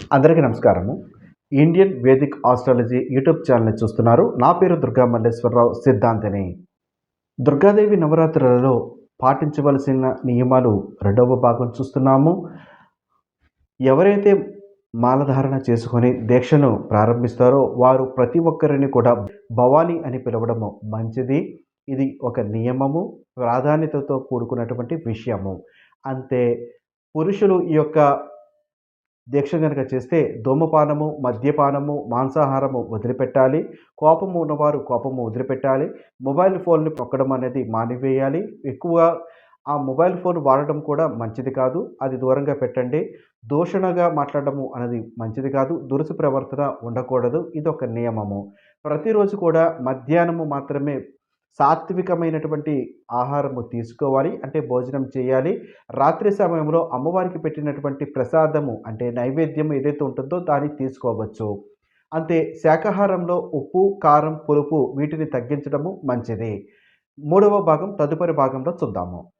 అందరికీ నమస్కారము. Indian Vedic astrology YouTube ఛానల్ని చూస్తున్నారు. నా పేరు దుర్గా మల్లేశ్వరరావు సిద్ధాంతిని. దుర్గాదేవి నవరాత్రులలో పాటించవలసిన నియమాలు రెండవ భాగం చూస్తున్నాము. ఎవరైతే మాలధారణ చేసుకొని దీక్షను ప్రారంభిస్తారో వారు ప్రతి ఒక్కరిని కూడా భవాని అని పిలవడము మంచిది. ఇది ఒక నియమము ప్రాధాన్యతతో కూడుకున్నటువంటి విషయము. అంతే పురుషులు ఈ యొక్క దీక్ష కనుక చేస్తే ధూమపానము మద్యపానము మాంసాహారము వదిలిపెట్టాలి. కోపము ఉన్నవారు కోపము వదిలిపెట్టాలి. మొబైల్ ఫోన్ని పొక్కడం అనేది మానివేయాలి. ఎక్కువగా ఆ మొబైల్ ఫోన్ వాడటం కూడా మంచిది కాదు. అది దూరంగా పెట్టండి. దూషణగా మాట్లాడటము అనేది మంచిది కాదు. దురుసు ప్రవర్తన ఉండకూడదు. ఇది ఒక నియమము. ప్రతిరోజు కూడా మధ్యాహ్నము మాత్రమే సాత్వికమైనటువంటి ఆహారము తీసుకోవాలి అంటే భోజనం చేయాలి. రాత్రి సమయంలో అమ్మవారికి పెట్టినటువంటి ప్రసాదము అంటే నైవేద్యం ఏదైతే ఉంటుందో దాన్ని తీసుకోవచ్చు. అంతే శాకాహారంలో ఉప్పు కారం పులుపు వీటిని తగ్గించడము మంచిది. మూడవ భాగం తదుపరి భాగంలో చూద్దాము.